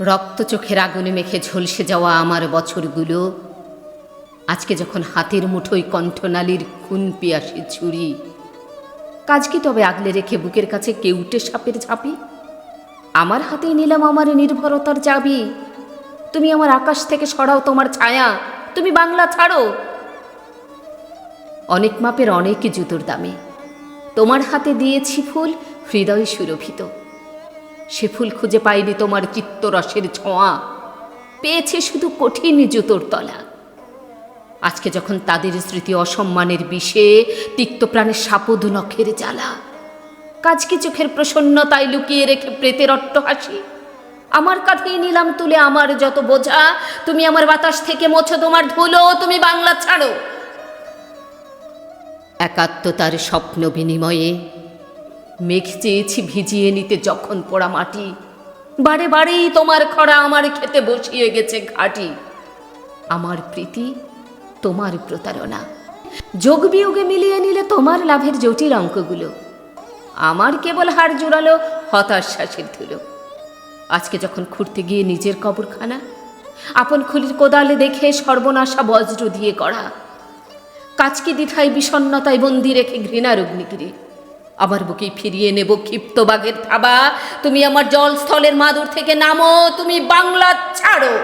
রক্ত চোখের আগুনে মেখে ঝলসে যাওয়া আমার বছরগুলো। আজকে যখন হাতের মুঠোয় কণ্ঠনালীর খুন পিয়াসি ছুরি, কাজ কি তবে আগলে রেখে বুকের কাছে কেউটে সাপের ঝাঁপি? আমার হাতেই নিলাম আমার নির্ভরতার চাবি। তুমি আমার আকাশ থেকে সরাও তোমার ছায়া। তুমি বাংলা ছাড়ো। অনেক মাপের অনেক জুতোর দামে। তোমার হাতে দিয়েছি ফুল, হৃদয় সুরভিত। সে ফুল খুঁজে পাইনি তোমার চিত্তরসের ছোঁয়া। পেয়েছে শুধু কঠিন জুতোর তলা। আজকে যখন তাদের স্মৃতি অসম্মানের বিষে, তিক্ত প্রাণের সাপদ নখের জ্বালা। কাজ কি চোখের প্রসন্নতায় লুকিয়ে রেখে প্রেতের হাসি। আমার কাঁধেই নিলাম তুলে আমার যত বোঝা। তুমি আমার বাতাস থেকে মোছো তোমার ধুলো, তুমি বাংলা ছাড়ো। একাত্মতার স্বপ্ন বিনিময়ে মেঘ চেয়েছি ভিজিয়ে নিতে যখন পোড়া মাটি। বারে বারেই তোমার খরা আমার খেতে বসিয়ে গেছে ঘাটি। আমার প্রীতি, তোমার প্রতারণা। যোগ বিয়োগে মিলিয়ে নিলে তোমার লাভের জটিল অঙ্কগুলো। আমার কেবল হাড় জোড়ালো, হতাশ্বাসের ধুলো। আজকে যখন খুঁড়তে গিয়ে নিজের কবরখানা, আপন খুলির কোদালে দেখে সর্বনাশা বজ্র দিয়ে গড়া। কাজকে দ্বিধায় বিষণ্ণতায় বন্দি রেখে ঘৃণার অগ্নিগিরি আমার বুকে ফিরিয়ে নেব ক্ষিপ্ত বাঘের থাবা। তুমি আমার জলস্থলের মাদুর থেকে নামো, তুমি বাংলা ছাড়ো।